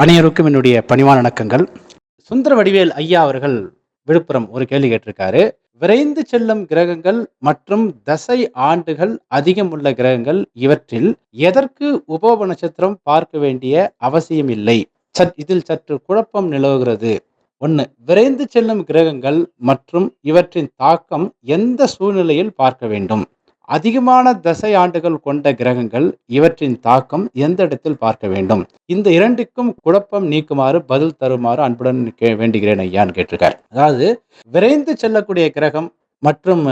அனைவருக்கும் என்னுடைய பணிவான வணக்கங்கள். சுந்தர வடிவேல் ஐயா அவர்கள் விழுப்புரம் ஒரு கேள்வி கேட்டிருக்காரு. விரைந்து செல்லும் கிரகங்கள் மற்றும் தசை ஆண்டுகள் அதிகம் உள்ள கிரகங்கள் இவற்றில் எதற்கு உபோப நட்சத்திரம் பார்க்க வேண்டிய அவசியம் இல்லை? சற் இதில் சற்று குழப்பம் நிலவுகிறது. ஒன்று விரைந்து செல்லும் கிரகங்கள் மற்றும் இவற்றின் தாக்கம் எந்த சூழ்நிலையில் பார்க்க வேண்டும்? அதிகமான தசை ஆண்டுகள் கொண்ட கிரகங்கள் இவற்றின் தாக்கம் எந்த இடத்தில் பார்க்க வேண்டும்? இந்த இரண்டுக்கும் குழப்பம் நீக்குமாறு பதில் தருமாறு அன்புடன் கே வேண்டுகிறேன் ஐயான்னு கேட்டிருக்கார். அதாவது விரைந்து செல்லக்கூடிய கிரகம் மற்றும்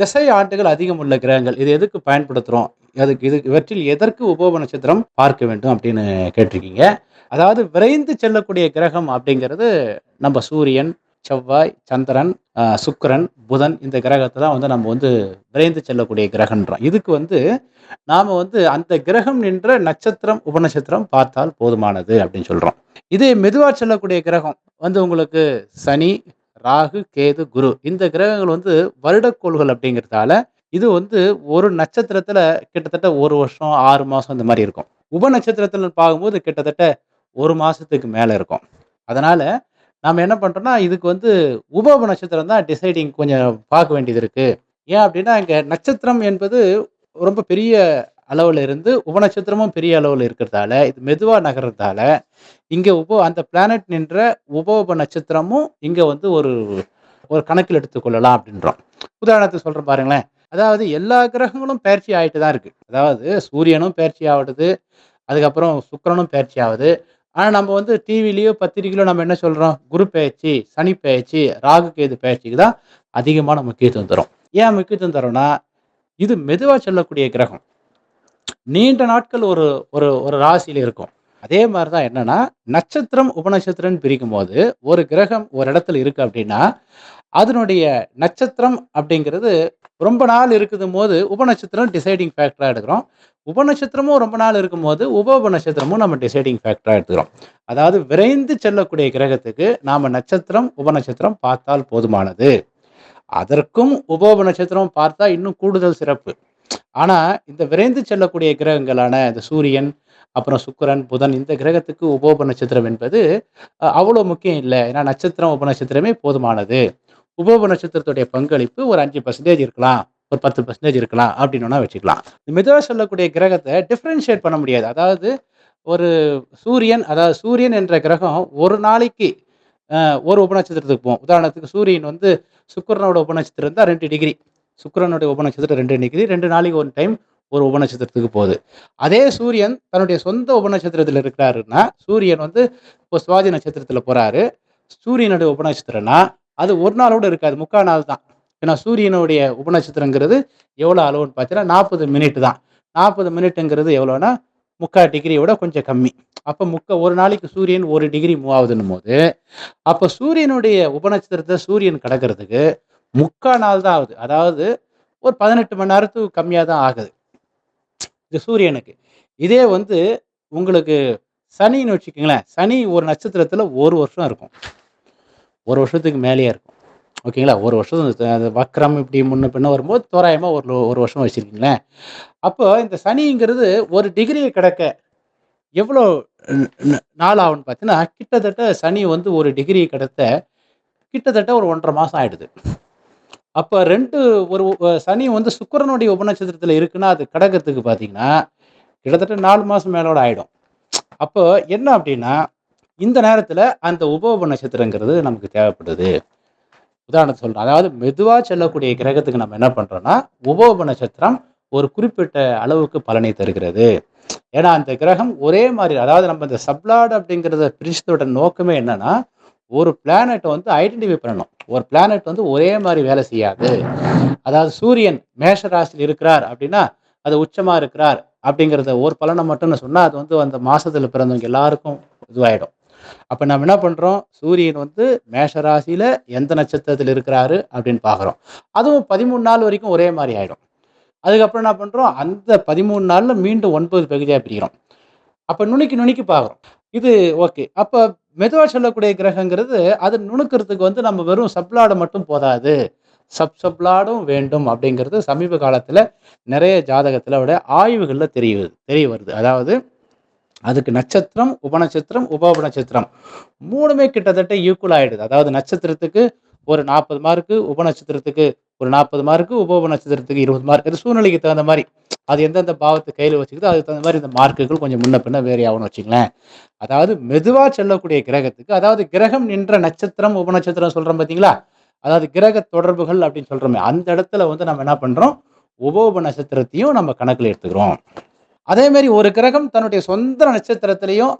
திசை ஆண்டுகள் அதிகம் உள்ள கிரகங்கள் இது எதுக்கு பயன்படுத்துகிறோம் அதுக்கு இது இவற்றில் எதற்கு உபோப நட்சத்திரம் பார்க்க வேண்டும் அப்படின்னு கேட்டிருக்கீங்க. அதாவது விரைந்து செல்லக்கூடிய கிரகம் அப்படிங்கிறது நம்ம சூரியன் செவ்வாய் சந்திரன் சுக்கரன் புதன் இந்த கிரகத்தை தான் வந்து நம்ம வந்து விரைந்து செல்லக்கூடிய கிரகன்றோம் இதுக்கு வந்து நாம் வந்து அந்த கிரகம் நின்ற நட்சத்திரம் உபநட்சத்திரம் பார்த்தால் போதுமானது அப்படின்னு சொல்கிறோம் இதே மெதுவாக செல்லக்கூடிய கிரகம் வந்து உங்களுக்கு சனி ராகு கேது குரு இந்த கிரகங்கள் வந்து வருடக்கோள்கள் அப்படிங்கிறதால இது வந்து ஒரு நட்சத்திரத்தில் கிட்டத்தட்ட ஒரு வருஷம் ஆறு மாதம் இந்த மாதிரி இருக்கும். உபநட்சத்திரத்தில் பார்க்கும்போது கிட்டத்தட்ட ஒரு மாதத்துக்கு மேலே இருக்கும். அதனால் நாம் என்ன பண்ணுறோம்னா இதுக்கு வந்து உபோப நட்சத்திரம் தான் டிசைடிங் கொஞ்சம் பார்க்க வேண்டியது இருக்குது ஏன் அப்படின்னா இங்கே நட்சத்திரம் என்பது ரொம்ப பெரிய அளவில் இருந்து உபநட்சத்திரமும் பெரிய அளவில் இருக்கிறதால இது மெதுவாக நகர்றதால இங்கே உப அந்த பிளானட் நின்ற உபோப நட்சத்திரமும் இங்கே வந்து ஒரு ஒரு கணக்கில் எடுத்துக்கொள்ளலாம் அப்படின்றோம். உதாரணத்துக்கு சொல்கிறேன் பாருங்களேன். அதாவது எல்லா கிரகங்களும் பயிற்சி ஆகிட்டு தான் இருக்குது அதாவது சூரியனும் பயிற்சி ஆகிடுது அதுக்கப்புறம் சுக்கரனும் பயிற்சி ஆகுது ஆனா நம்ம வந்து டிவிலயோ பத்திரிகையிலோ நம்ம என்ன சொல்றோம்? குரு பயிற்சி சனி பயிற்சி ராகு கேது பயிற்சிக்கு தான் அதிகமான முக்கியத்துவம் தரும். ஏன் முக்கியத்துவம் தரோம்னா இது மெதுவா செல்லக்கூடிய கிரகம். நீண்ட நாட்கள் ஒரு ஒரு ஒரு ராசியில இருக்கும். அதே மாதிரி தான் என்னன்னா நட்சத்திரம் உபநட்சத்திரம் பிரிக்கும் போது ஒரு கிரகம் ஒரு இடத்துல இருக்கு அப்படின்னா அதனுடைய நட்சத்திரம் அப்படிங்கிறது ரொம்ப நாள் இருக்கும் போது உபநட்சத்திரம் டிசைடிங் ஃபேக்டராக எடுக்கிறோம். உபநட்சத்திரமும் ரொம்ப நாள் இருக்கும் போது உப உபநட்சத்திரமும் நம்ம டிசைடிங் ஃபேக்டராக எடுத்துக்கிறோம். அதாவது விரைந்து செல்லக்கூடிய கிரகத்துக்கு நாம் நட்சத்திரம் உபநட்சத்திரம் பார்த்தால் போதுமானது. அதற்கும் உப நட்சத்திரம் பார்த்தா இன்னும் கூடுதல் சிறப்பு. ஆனால் இந்த விரைந்து செல்லக்கூடிய கிரகங்களான இந்த சூரியன் அப்புறம் சுக்கரன் புதன் இந்த கிரகத்துக்கு உபோப நட்சத்திரம் என்பது அவ்வளோ முக்கியம் இல்லை. ஏன்னா நட்சத்திரம் உபநட்சத்திரமே போதுமானது. உபோப நட்சத்திரத்துடைய பங்களிப்பு ஒரு அஞ்சு பர்சன்டேஜ் இருக்கலாம் ஒரு பத்து பர்சன்டேஜ் இருக்கலாம் அப்படின்னு வச்சுக்கலாம். மெதுவாக சொல்லக்கூடிய கிரகத்தை டிஃப்ரென்ஷியேட் பண்ண முடியாது. அதாவது ஒரு சூரியன் அதாவது சூரியன் என்ற கிரகம் ஒரு நாளைக்கு ஒரு உபநட்சத்திரத்துக்கு போகும். உதாரணத்துக்கு சூரியன் வந்து சுக்கரனோட உபநட்சத்திரம் இருந்தால் ரெண்டு டிகிரி சுக்கரனுடைய உபநட்சத்திரம் ரெண்டு டிகிரி ரெண்டு நாளைக்கு ஒரு டைம் ஒரு உபநட்சத்திரத்துக்கு போகுது. அதே சூரியன் தன்னுடைய சொந்த உபநட்சத்திரத்தில் இருக்கிறாருன்னா சூரியன் வந்து இப்போ சுவாதி நட்சத்திரத்தில் போகிறாரு சூரியனுடைய உபநட்சத்திரம்னா அது ஒரு நாளோட இருக்காது முக்கால் நாள் தான். ஏன்னா சூரியனுடைய உபநட்சத்திரங்கிறது எவ்வளோ அளவுன்னு பார்த்தீங்கன்னா நாற்பது மினிட் தான். நாற்பது மினிட்டுங்கிறது எவ்வளோன்னா முக்கால் டிகிரியோட கொஞ்சம் கம்மி. அப்போ முக்க ஒரு நாளைக்கு சூரியன் ஒரு டிகிரி மூவ் ஆகுதுன்னும் போது அப்போ சூரியனுடைய உபநட்சத்திரத்தை சூரியன் கடக்கிறதுக்கு முக்கால் நாள் தான் ஆகுது. அதாவது ஒரு பதினெட்டு மணி நேரத்துக்கு கம்மியாக தான் ஆகுது. இது சூரியனுக்கு. இதே வந்து உங்களுக்கு சனின்னு வச்சுக்கோங்களேன். சனி ஒரு நட்சத்திரத்தில் ஒரு வருஷம் இருக்கும். ஒரு வருஷத்துக்கு மேலேயே இருக்கும். ஓகேங்களா? ஒரு வருஷம் அந்த வக்ரம் இப்படி முன்ன பின்ன வரும்போது தோராயமாக ஒரு ஒரு வருஷம் வச்சுருக்கீங்களேன். அப்போ இந்த சனிங்கிறது ஒரு டிகிரியை கிடக்க எவ்வளோ நாள் ஆகும்னு பார்த்தீங்கன்னா கிட்டத்தட்ட சனி வந்து ஒரு டிகிரி கிடத்த கிட்டத்தட்ட ஒரு ஒன்றரை மாதம் ஆயிடுது. அப்போ ரெண்டு ஒரு சனி வந்து சுக்கிரனுடைய உபநட்சத்திரத்தில் இருக்குன்னா அது கடகத்துக்கு பார்த்தீங்கன்னா கிட்டத்தட்ட நாலு மாதம் மேலோட ஆகிடும் அப்போ என்ன அப்படின்னா இந்த நேரத்தில் அந்த உப நட்சத்திரங்கிறது நமக்கு தேவைப்படுது. உதாரணத்தை சொல்றேன். அதாவது மெதுவாக செல்லக்கூடிய கிரகத்துக்கு நம்ம என்ன பண்றோம்னா உப நட்சத்திரம் ஒரு குறிப்பிட்ட அளவுக்கு பலனை தருகிறது. ஏன்னா அந்த கிரகம் ஒரே மாதிரி அதாவது நம்ம இந்த சப்லாட் அப்படிங்கிறத பிரிச்சதோட நோக்கமே என்னன்னா ஒரு பிளானெட்டை வந்து ஐடென்டிஃபை பண்ணணும். ஒரு பிளானெட் வந்து ஒரே மாதிரி வேலை செய்யாது. அதாவது சூரியன் மேஷ ராசியில் இருக்கிறார் அப்படின்னா அது உச்சமா இருக்கிறார் அப்படிங்கிறத ஒரு பலனை மட்டும்னு சொன்னால் அது வந்து அந்த மாசத்துல பிறந்தவங்க எல்லாருக்கும் இதுவாயிடும். அப்ப நம்ம என்ன பண்றோம்? சூரியன் வந்து மேஷ ராசியில எந்த நட்சத்திரத்தில் இருக்கிறாரு அப்படின்னு பார்க்குறோம். அதுவும் பதிமூணு நாள் வரைக்கும் ஒரே மாதிரி ஆயிடும். அதுக்கப்புறம் என்ன பண்றோம்? அந்த பதிமூணு நாள்ல மீண்டும் ஒன்பது பகுதியாக பிரிக்கிறோம் அப்ப நுணுக்கி நுணுக்கி பார்க்குறோம். இது ஓகே. அப்ப மெதுவா சொல்லக்கூடிய கிரகங்கிறது அது நுணுக்கிறதுக்கு வந்து நம்ம வெறும் சப்ளாடை மட்டும் போதாது. சப் சப்ளாடும் வேண்டும் அப்படிங்கிறது சமீப காலத்தில் நிறைய ஜாதகத்தில் விட ஆய்வுகளில் தெரிய தெரிய வருது. அதாவது அதுக்கு நட்சத்திரம் உபநட்சத்திரம் உப நட்சத்திரம் மூணுமே கிட்டத்தட்ட ஈக்குவல் ஆயிடுது. அதாவது நட்சத்திரத்துக்கு ஒரு நாற்பது மார்க்கு உபநட்சத்திரத்துக்கு ஒரு நாற்பது மார்க்கு உப நட்சத்திரத்துக்கு இருபது மார்க் இது சூழ்நிலைக்கு தகுந்த மாதிரி. அது எந்தெந்த பாவத்தை கையில் வச்சுக்கிதோ அதுக்கு தகுந்த மாதிரி இந்த மார்க்குகள் கொஞ்சம் முன்ன பின்ன வேறு ஆகும்னு வச்சுங்களேன் அதாவது மெதுவாக செல்லக்கூடிய கிரகத்துக்கு அதாவது கிரகம் நின்ற நட்சத்திரம் உபநட்சத்திரம் சொல்கிறோம் பார்த்தீங்களா அதாவது கிரக தொடர்புகள் அப்படின்னு சொல்கிறோமே அந்த இடத்துல வந்து நம்ம என்ன பண்ணுறோம் உபோப நட்சத்திரத்தையும் நம்ம கணக்கில் எடுத்துக்கிறோம். அதே மாதிரி ஒரு கிரகம் தன்னுடைய சொந்த நட்சத்திரத்திலையும்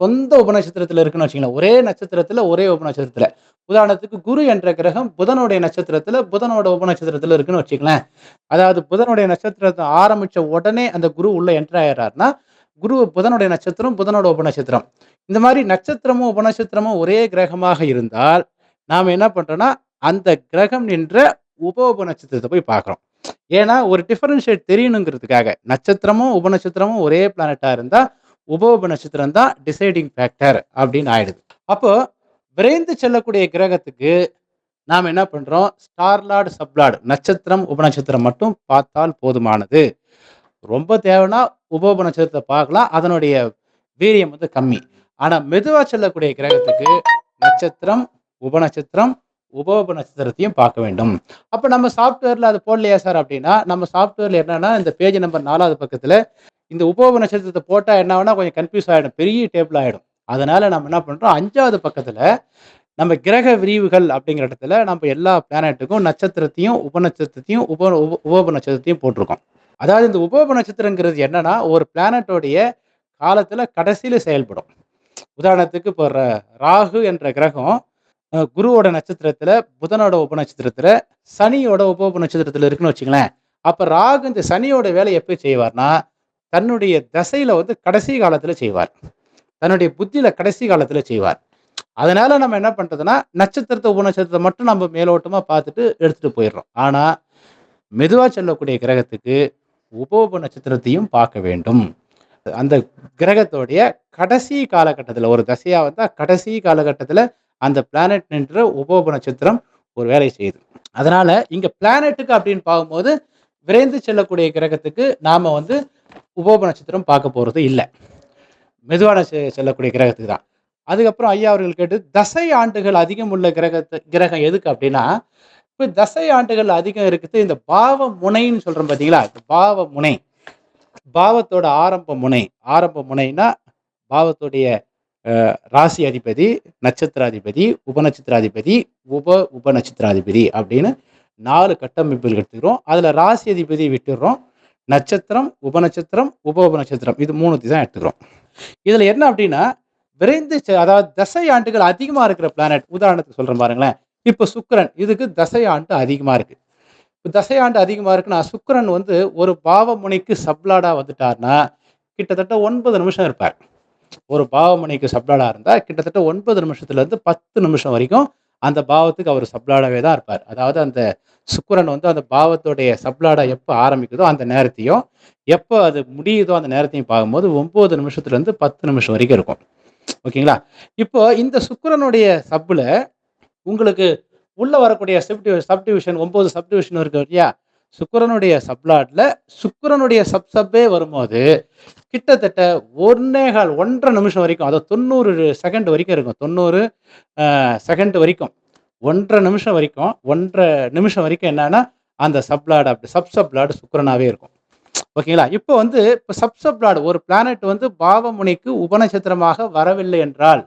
சொந்த உபநட்சத்திரத்தில் இருக்குன்னு வச்சுக்கலாம் ஒரே நட்சத்திரத்தில் ஒரே உபநட்சத்திரத்தில். உதாரணத்துக்கு குரு என்ற கிரகம் புதனுடைய நட்சத்திரத்தில் புதனோட உபநட்சத்திரத்தில் இருக்குன்னு வச்சுக்கலாம் அதாவது புதனுடைய நட்சத்திரத்தை ஆரம்பித்த உடனே அந்த குரு உள்ள என்ட்ரு ஆயிடுறாருன்னா குரு புதனுடைய நட்சத்திரம் புதனோட உபநட்சத்திரம். இந்த மாதிரி நட்சத்திரமும் உபநட்சத்திரமும் ஒரே கிரகமாக இருந்தால் நாம் என்ன பண்ணுறோன்னா அந்த கிரகம் நின்ற உப உபநட்சத்திரத்தை போய் பார்க்குறோம். ஏன்னா ஒரு டிஃபரன்ஷியேட் தெரியணுங்கிறதுக்காக. நட்சத்திரமும் உபநட்சத்திரமும் ஒரே பிளானட்டா இருந்தா உப உப நட்சத்திரம் தான் டிசைடிங் ஃபேக்டர் அப்படின்னு ஆயிடுது. அப்போ விரைந்து செல்லக்கூடிய கிரகத்துக்கு நாம் என்ன பண்றோம்? ஸ்டார்லார்டு சப்லார்டு நட்சத்திரம் உபநட்சத்திரம் மட்டும் பார்த்தால் போதுமானது. ரொம்ப தேவைன்னா உப உப நட்சத்திரத்தை பார்க்கலாம். அதனுடைய வீரியம் வந்து கம்மி. ஆனா மெதுவா செல்லக்கூடிய கிரகத்துக்கு நட்சத்திரம் உபநட்சத்திரம் உபோப நட்சத்திரத்தையும் பார்க்க வேண்டும். அப்போ நம்ம சாஃப்ட்வேரில் அது போடலையா சார் அப்படின்னா நம்ம சாஃப்ட்வேரில் என்னன்னா இந்த பேஜ் நம்பர் நாலாவது பக்கத்தில் இந்த உபோப நட்சத்திரத்தை போட்டால் என்ன ஆகுனா கொஞ்சம் கன்ஃபியூஸ் ஆகிடும் பெரிய டேபிள் ஆகிடும் அதனால் நம்ம என்ன பண்ணுறோம் அஞ்சாவது பக்கத்தில் நம்ம கிரக விரிவுகள் அப்படிங்கிற இடத்துல நம்ம எல்லா பிளானட்டுக்கும் நட்சத்திரத்தையும் உபநட்சத்திரத்தையும் உப உப உபோப நட்சத்திரத்தையும் போட்டிருக்கோம். அதாவது இந்த உபோப நட்சத்திரங்கிறது என்னன்னா ஒரு பிளானட்டோடைய காலத்தில் கடைசியில் செயல்படும். உதாரணத்துக்கு இப்போ ராகு என்ற கிரகம் குருவோட நட்சத்திரத்துல புதனோட உபநட்சத்திரத்துல சனியோட உப நட்சத்திரத்துல இருக்குன்னு வச்சுங்களேன் அப்ப ராகு இந்த சனியோட வேலையை எப்போ செய்வார்னா தன்னுடைய தசையில வந்து கடைசி காலத்துல செய்வார். தன்னுடைய புத்தியில கடைசி காலத்துல செய்வார். அதனால நம்ம என்ன பண்றதுன்னா நட்சத்திரத்தை உபநட்சத்திரத்தை மட்டும் நம்ம மேலோட்டமா பார்த்துட்டு எடுத்துட்டு போயிடுறோம். ஆனா மெதுவா செல்லக்கூடிய கிரகத்துக்கு உப உப நட்சத்திரத்தையும் பார்க்க வேண்டும். அந்த கிரகத்தோடைய கடைசி காலகட்டத்தில் ஒரு தசையா வந்தா கடைசி காலகட்டத்தில் அந்த பிளானட் என்ற உபோப நட்சத்திரம் ஒரு வேலை செய்யுது. அதனால இங்க பிளானட்டுக்கு அப்படின்னு பார்க்கும்போது விரைந்து செல்லக்கூடிய கிரகத்துக்கு நாம வந்து உபோப நட்சத்திரம் பார்க்க போறது இல்லை. மெதுவான செ- செல்லக்கூடிய கிரகத்துக்கு தான். அதுக்கப்புறம் ஐயா அவர்கள் கேட்டு தசை ஆண்டுகள் அதிகம் உள்ள கிரகத்து கிரகம் எதுக்கு அப்படின்னா இப்போ தசை ஆண்டுகள் அதிகம் இருக்குது இந்த பாவ முனைன்னு சொல்றோம் பார்த்தீங்களா இந்த பாவ முனை. பாவத்தோட ஆரம்ப முனை. ஆரம்ப முனைனா பாவத்துடைய ராசி அதிபதி நட்சத்திராதிபதி உபநட்சத்திராதிபதி உப உபநட்சத்திராதிபதி அப்படின்னு நாலு கட்டமைப்புகள் எடுத்துக்கிறோம். அதில் ராசி அதிபதி விட்டுடுறோம் நட்சத்திரம் உபநட்சத்திரம் உப உபநட்சத்திரம் இது மூணுத்தையும் தான் எடுத்துக்கிறோம். இதில் என்ன அப்படின்னா விரைந்து செ- அதாவது தசை ஆண்டுகள் அதிகமாக இருக்கிற பிளானட் உதாரணத்துக்கு சொல்கிறேன் பாருங்களேன். இப்போ சுக்கரன் இதுக்கு தசை ஆண்டு அதிகமாக இருக்குது இப்போ தசை ஆண்டு அதிகமாக இருக்குன்னா சுக்கரன் வந்து ஒரு பாவமுனைக்கு சப்லாடாக வந்துட்டார்னா கிட்டத்தட்ட ஒன்பது நிமிஷம் இருப்பார். ஒரு பாவமணிக்கு சப்ளாடா இருந்தால் கிட்டத்தட்ட ஒன்பது நிமிஷத்துல இருந்து பத்து நிமிஷம் வரைக்கும் அந்த பாவத்துக்கு அவர் சப்ளாடாவே தான் இருப்பார். அதாவது அந்த சுக்கரன் வந்து அந்த பாவத்துடைய சப்லாடா எப்போ ஆரம்பிக்குதோ அந்த நேரத்தையும் எப்போ அது முடியுதோ அந்த நேரத்தையும் பார்க்கும்போது ஒம்பது நிமிஷத்துல இருந்து பத்து நிமிஷம் வரைக்கும் இருக்கும். ஓகேங்களா? இப்போ இந்த சுக்கரனுடைய சப்புல உங்களுக்கு உள்ள வரக்கூடிய சப் சப்டிவிஷன் ஒம்பது சப்டிவிஷன் இருக்கு இல்லையா? சுக்கரனுடைய சப்லாட்ல சுக்கரனுடைய சப் சப்பே வரும்போது கிட்டத்தட்ட ஒன்னே கால் ஒன்றரை நிமிஷம் வரைக்கும் அதாவது தொண்ணூறு செகண்ட் வரைக்கும் இருக்கும். தொண்ணூறு செகண்ட் வரைக்கும். ஒன்றரை நிமிஷம் வரைக்கும் ஒன்றரை நிமிஷம் வரைக்கும் என்னன்னா அந்த சப்ளாட் அப்படி சப் சப்லாடு சுக்கரனாவே இருக்கும். ஓகேங்களா? இப்போ வந்து இப்போ சப் சப்ளாட் ஒரு பிளானட் வந்து பாவமுனைக்கு உபநட்சத்திரமாக வரவில்லை என்றால்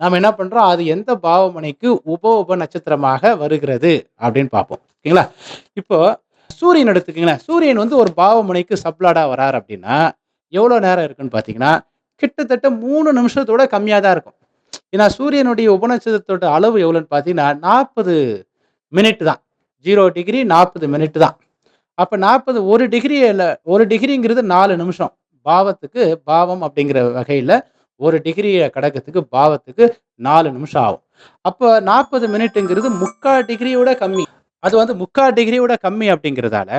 நாம் என்ன பண்றோம்? அது எந்த பாவமனைக்கு உப உப நட்சத்திரமாக வருகிறது அப்படின்னு பார்ப்போம். ஓகேங்களா? இப்போ சூரியன் எடுத்துக்கங்களேன். சூரியன் வந்து ஒரு பாவமனைக்கு சப்ளாடாக வரார் அப்படின்னா எவ்வளோ நேரம் இருக்குன்னு பார்த்தீங்கன்னா கிட்டத்தட்ட மூணு நிமிஷத்தோட கம்மியாக தான் இருக்கும். ஏன்னா சூரியனுடைய உபநட்சத்திரத்தோட அளவு எவ்வளோன்னு பார்த்தீங்கன்னா நாற்பது மினிட் தான். ஜீரோ டிகிரி நாற்பது மினிட் தான். அப்போ நாற்பது ஒரு டிகிரி இல்லை ஒரு டிகிரிங்கிறது நாலு நிமிஷம். பாவத்துக்கு பாவம் அப்படிங்கிற வகையில் ஒரு டிகிரியை கடக்கிறதுக்கு பாவத்துக்கு நாலு நிமிஷம் ஆகும். அப்போ நாற்பது மினிட்டுங்கிறது முக்கால் டிகிரியோட கம்மி. அது வந்து முக்கால் டிகிரியோட கம்மி அப்படிங்கிறதால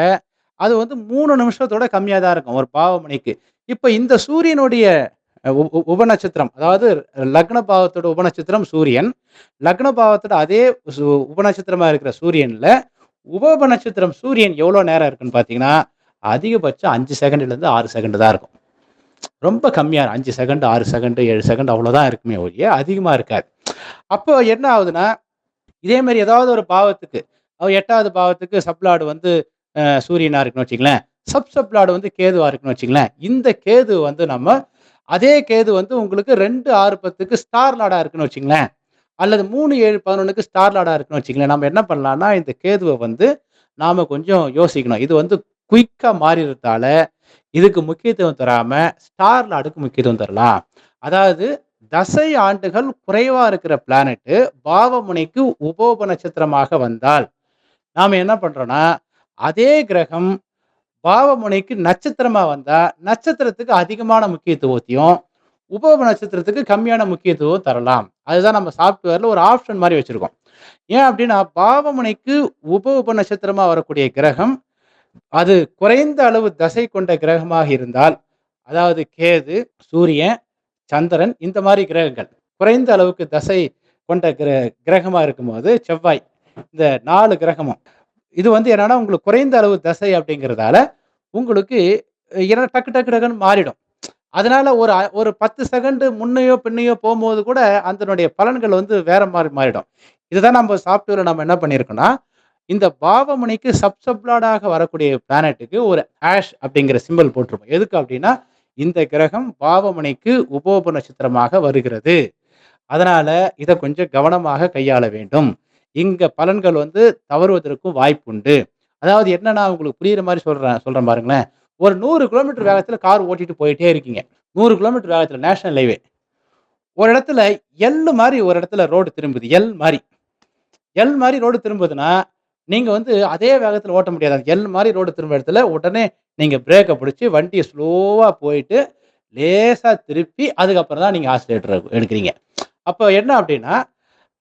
அது வந்து மூணு நிமிஷத்தோட கம்மியாக தான் இருக்கும் ஒரு பாவமணிக்கு இப்போ இந்த சூரியனுடைய உ- உபநட்சத்திரம் அதாவது லக்ன பாவத்தோட உபநட்சத்திரம் சூரியன் லக்ன பாவத்தோட அதே உபநட்சத்திரமா இருக்கிற சூரியன்ல உப நட்சத்திரம் சூரியன் எவ்வளோ நேரம் இருக்குன்னு பார்த்தீங்கன்னா அதிகபட்சம் அஞ்சு செகண்ட்லேருந்து ஆறு செகண்ட் தான் இருக்கும். ரொம்ப கம்மியாக இருக்கும். அஞ்சு செகண்ட், ஆறு செகண்ட், ஏழு செகண்ட் அவ்வளோதான் இருக்குமே ஒழிய அதிகமாக இருக்காது. அப்போ என்ன ஆகுதுன்னா, இதே மாதிரி ஏதாவது ஒரு பாவத்துக்கு, அவர் எட்டாவது பாவத்துக்கு சப்லாடு வந்து சூரியனாக இருக்குன்னு வச்சுங்களேன் சப் சப்லாடு வந்து கேதுவாக இருக்குன்னு வச்சுக்கங்களேன். இந்த கேது வந்து நம்ம அதே கேது வந்து உங்களுக்கு 2, 6, 10க்கு ஸ்டார் லாடாக இருக்குன்னு வச்சுங்களேன் அல்லது 3, 7, 11க்கு ஸ்டார் லாடாக இருக்குன்னு வச்சுக்கங்களேன். நம்ம என்ன பண்ணலாம்னா, இந்த கேதுவை வந்து நாம் கொஞ்சம் யோசிக்கணும். இது வந்து குயிக்காக மாறிடுறதால இதுக்கு முக்கியத்துவம் தராமல் ஸ்டார் லார்டுக்கு முக்கியத்துவம் தரலாம். அதாவது தசை ஆண்டுகள் குறைவாக இருக்கிற பிளானட்டு பாவமுனைக்கு உபோப நட்சத்திரமாக வந்தால், நாம் என்ன பண்ணுறோன்னா அதே கிரகம் பாவமுனைக்கு நட்சத்திரமாக வந்தால் நட்சத்திரத்துக்கு அதிகமான முக்கியத்துவத்தையும், உபவ நட்சத்திரத்துக்கு கம்மியான முக்கியத்துவம் தரலாம். அதுதான் நம்ம சாஃப்ட்வேரில் ஒரு ஆப்ஷன் மாதிரி வச்சுருக்கோம் ஏன் அப்படின்னா பாவமுனைக்கு உப உப நட்சத்திரமாக வரக்கூடிய கிரகம், அது குறைந்த அளவு தசை கொண்ட கிரகமாக இருந்தால், அதாவது கேது, சூரியன், சந்திரன் இந்த மாதிரி கிரகங்கள். குறைந்த அளவுக்கு தசை கொண்ட கிர கிரகமாக இருக்கும்போது செவ்வாய். இந்த நாலு கிரகமும். இது வந்து என்னன்னா, உங்களுக்கு குறைந்த அளவு தசை அப்படிங்கிறதால உங்களுக்கு என்ன டக்கு டக்கு டக்குன்னு மாறிடும். அதனால ஒரு ஒரு பத்து செகண்டு முன்னையோ பின்னையோ போகும்போது கூட அதனுடைய பலன்கள் வந்து வேற மாதிரி மாறிடும். இதுதான் நம்ம சாஃப்ட்வேர்ல நம்ம என்ன பண்ணியிருக்கோம்னா, இந்த பாவமணிக்கு சப்சப்ளாடாக வரக்கூடிய பிளானட்டுக்கு ஒரு ஆஷ் அப்படிங்கிற சிம்பல் போட்டிருப்போம். எதுக்கு அப்படின்னா இந்த கிரகம் பாவமணிக்கு உபோப நட்சத்திரமாக வருகிறது. அதனால இதை கொஞ்சம் கவனமாக கையாள வேண்டும். இங்க பலன்கள் வந்து தவறுவதற்கும் வாய்ப்புண்டு. அதாவது என்னன்னா, உங்களுக்கு புரியிற மாரி சொல்றேன் சொல்றேன் பாருங்களேன். ஒரு 100 கிலோமீட்டர் வேகத்துல கார் ஓட்டிட்டு போயிட்டே இருக்கீங்க. 100 கிலோமீட்டர் வேகத்துல நேஷனல் ஹைவே. ஒரு இடத்துல எல் மாரி ஒரு இடத்துல ரோடு திரும்புது. எல் மாரி. எல் மாரி ரோடு திரும்புதுன்னா, நீங்க வந்து அதே வேகத்துல ஓட்ட முடியாது. அந்த எல் மாரி ரோடு திரும்புற இடத்துல உடனே நீங்க பிரேக்க புடிச்சு வண்டிய ஸ்லோவா போயிட்டு, லேசா திருப்பி அதுக்கப்புறம் தான் நீங்க ஆக்ஸிலேட்டர எடுக்கிறீங்க. அப்ப என்ன அப்டின்னா,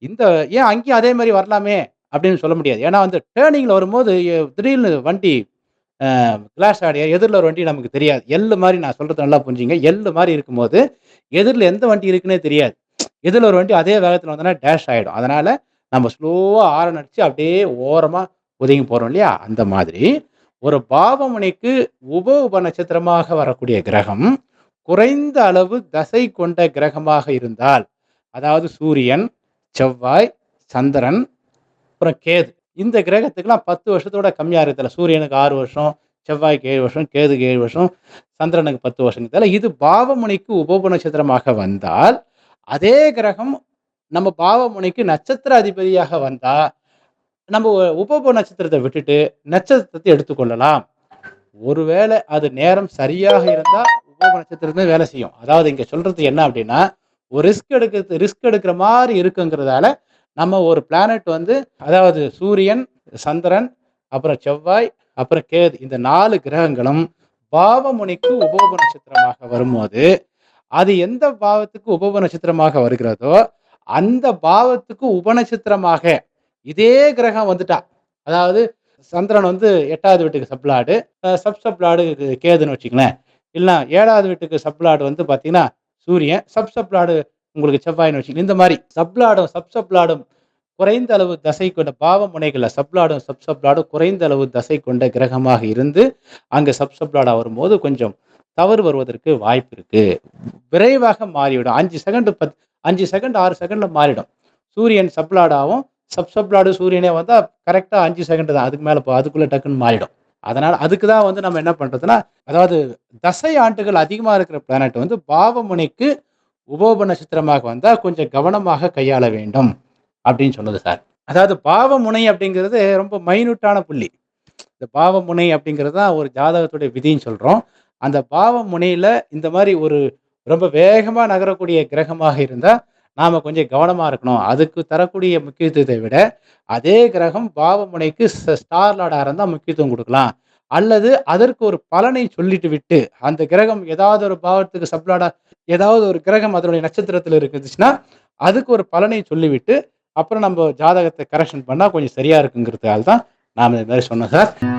இந்த ஏன் அங்கேயும் அதே மாதிரி வரலாமே அப்படின்னு சொல்ல முடியாது. ஏன்னா வந்து டேர்னிங்கில் வரும்போது திடீர்னு வண்டி அ கிளாஷ் எதிரில் ஒரு வண்டி நமக்கு தெரியாது. எள்ளு மாதிரி நான் சொல்கிறது நல்லா புரிஞ்சுங்க. எள்ளு மாதிரி இருக்கும்போது, எதிரில் எந்த வண்டி இருக்குன்னே தெரியாது. எதிரில் ஒரு வண்டி அதே வேகத்தில் வந்தோன்னா டேஷ் ஆயிடும். அதனால் நம்ம ஸ்லோவாக ஹாரன் அடித்து அப்படியே ஓரமாக ஒதுங்கி போகிறோம் இல்லையா? அந்த மாதிரி ஒரு பாவமுனைக்கு உப உப நட்சத்திரமாக வரக்கூடிய கிரகம், குறைந்த அளவு தசை கொண்ட கிரகமாக இருந்தால், அதாவது சூரியன், செவ்வாய், சந்திரன், அப்புறம் கேது. இந்த கிரகத்துக்கெல்லாம் பத்து வருஷத்தோட கம்மியாக இருக்கிறதுல சூரியனுக்கு ஆறு வருஷம், செவ்வாய்க்கு ஏழு வருஷம், கேதுக்கு ஏழு வருஷம், சந்திரனுக்கு 10 வருஷங்கிறதால இது பாவமுனைக்கு உபோப நட்சத்திரமாக வந்தால், அதே கிரகம் நம்ம பாவமுனைக்கு நட்சத்திர அதிபதியாக வந்தால் நம்ம உபோப நட்சத்திரத்தை விட்டுட்டு நட்சத்திரத்தை எடுத்துக்கொள்ளலாம். ஒருவேளை அது நேரம் சரியாக இருந்தால் உபோப நட்சத்திரமே வேலை செய்யும். அதாவது இங்கே சொல்கிறது என்ன அப்படின்னா ஒரு ரிஸ்க் எடுக்கிறது ரிஸ்க் எடுக்கிற மாதிரி இருக்குங்கிறதால, நம்ம ஒரு பிளானட் வந்து அதாவது சூரியன், சந்திரன், அப்புறம் செவ்வாய், அப்புறம் கேது இந்த நாலு கிரகங்களும் பாவமுனைக்கு உபோப நட்சத்திரமாக வரும்போது, அது எந்த பாவத்துக்கு உபோப நட்சத்திரமாக வருகிறதோ, அந்த பாவத்துக்கு உபநட்சத்திரமாக இதே கிரகம் வந்துட்டா, அதாவது சந்திரன் வந்து எட்டாவது வீட்டுக்கு சப்ளாடு, சப் சப்ளாடு கேதுன்னு வச்சுக்கங்களேன். இல்லனா 7வது வீட்டுக்கு சப்ளாடு வந்து பார்த்தீங்கன்னா, சூரியன், சப் சப்ளாடு உங்களுக்கு செவ்வாயின்னு வச்சுக்கங்க. இந்த மாதிரி சப்ளாடும், சப் சப்ளாடும் குறைந்த அளவு தசை கொண்ட பாவ முனைகளில் சப்ளாடும், சப் சப்ளாடும் குறைந்த அளவு தசை கொண்ட கிரகமாக இருந்து, அங்கே சப் சப்ளாடா வரும்போது கொஞ்சம் தவறு வருவதற்கு வாய்ப்பு இருக்கு. விரைவாக மாறிவிடும். அஞ்சு செகண்ட் பத் அஞ்சு செகண்ட், ஆறு செகண்ட்ல மாறிடும். சூரியன் சப்ளாடாகவும் சப் சப்ளாடு சூரியனே வந்தால் கரெக்டாக அஞ்சு செகண்ட் தான். அதுக்கு மேலே போ டக்குன்னு மாறிடும். அதனால் அதுக்கு தான் வந்து நம்ம என்ன பண்ணுறதுன்னா அதாவது தசை ஆண்டுகள் அதிகமாக இருக்கிற பிளானட் வந்து பாவமுனைக்கு உபோப நட்சத்திரமாக வந்தால் கொஞ்சம் கவனமாக கையாள வேண்டும். அப்படின்னு சொல்லுது சார். அதாவது பாவமுனை அப்படிங்கிறது ரொம்ப மைனூட்டான புள்ளி. இந்த பாவமுனை அப்படிங்கிறது தான் ஒரு ஜாதகத்துடைய விதின்னு சொல்கிறோம் அந்த பாவமுனையில் இந்த மாதிரி ஒரு ரொம்ப வேகமாக நகரக்கூடிய கிரகமாக இருந்தால் நாம் கொஞ்சம் கவனமாக இருக்கணும். அதுக்கு தரக்கூடிய முக்கியத்துவத்தை விட, அதே கிரகம் பாவமுனைக்கு ஸ்டார் லார்டா இருந்தா முக்கியத்துவம் கொடுக்கலாம் அல்லது அதற்கு ஒரு பலனை சொல்லிட்டு விட்டு, அந்த கிரகம் ஏதாவது ஒரு பாவத்துக்கு சப்லாடா ஏதாவது ஒரு கிரகம் அதனுடைய நட்சத்திரத்தில் இருந்துச்சுன்னா, அதுக்கு ஒரு பலனை சொல்லிவிட்டு, அப்புறம் நம்ம ஜாதகத்தை கரெக்ஷன் பண்ணால் கொஞ்சம் சரியாக இருக்குங்கிறதுக்காக தான் நாம் இது மாதிரி சொன்னோம் சார்.